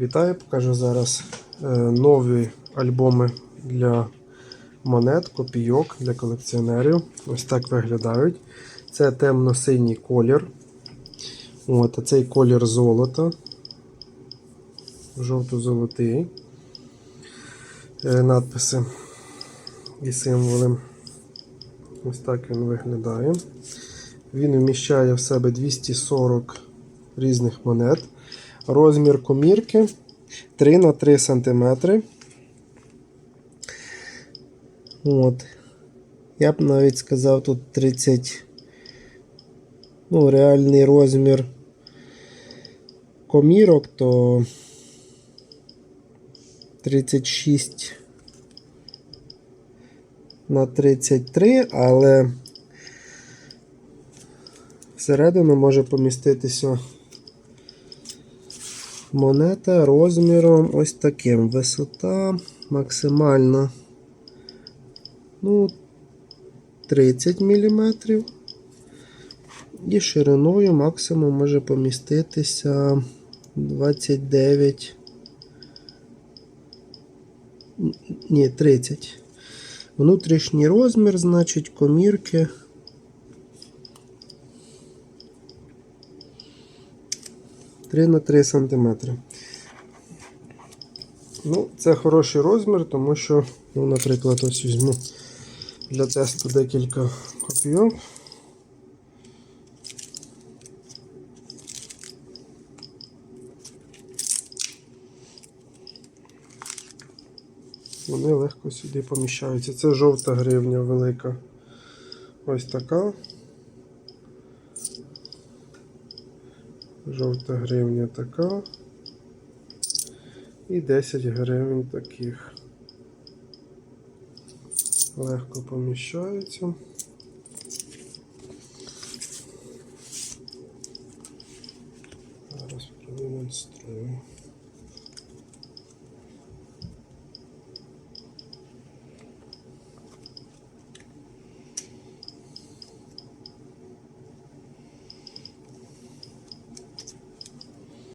Вітаю, покажу зараз е, нові альбоми для монет, копійок для колекціонерів. Ось так виглядають. Це темно-синій колір. От, а цей колір золота. Жовто-золотий. Е, Надписи і символи. Ось так він виглядає. Він вміщає в себе 240 різних монет. Розмір комірки 3 на 3 см. От. Я б навіть сказав, тут 30. Ну, реальний розмір комірок, то 36 на 33, але всередину може поміститися монета розміром ось таким. Висота максимальна ну, 30 мм. І шириною максимум може поміститися 29. Ні, 30. Внутрішній розмір, значить, комірки. Три на 3 сантиметри. Ну, це хороший розмір, тому що, ну, наприклад, ось візьму для тесту декілька копійок. Вони легко сюди поміщаються. Це жовта гривня велика. Ось така. Жовта гривня така. І 10 гривень таких. Легко поміщаються. Зараз продемонструю.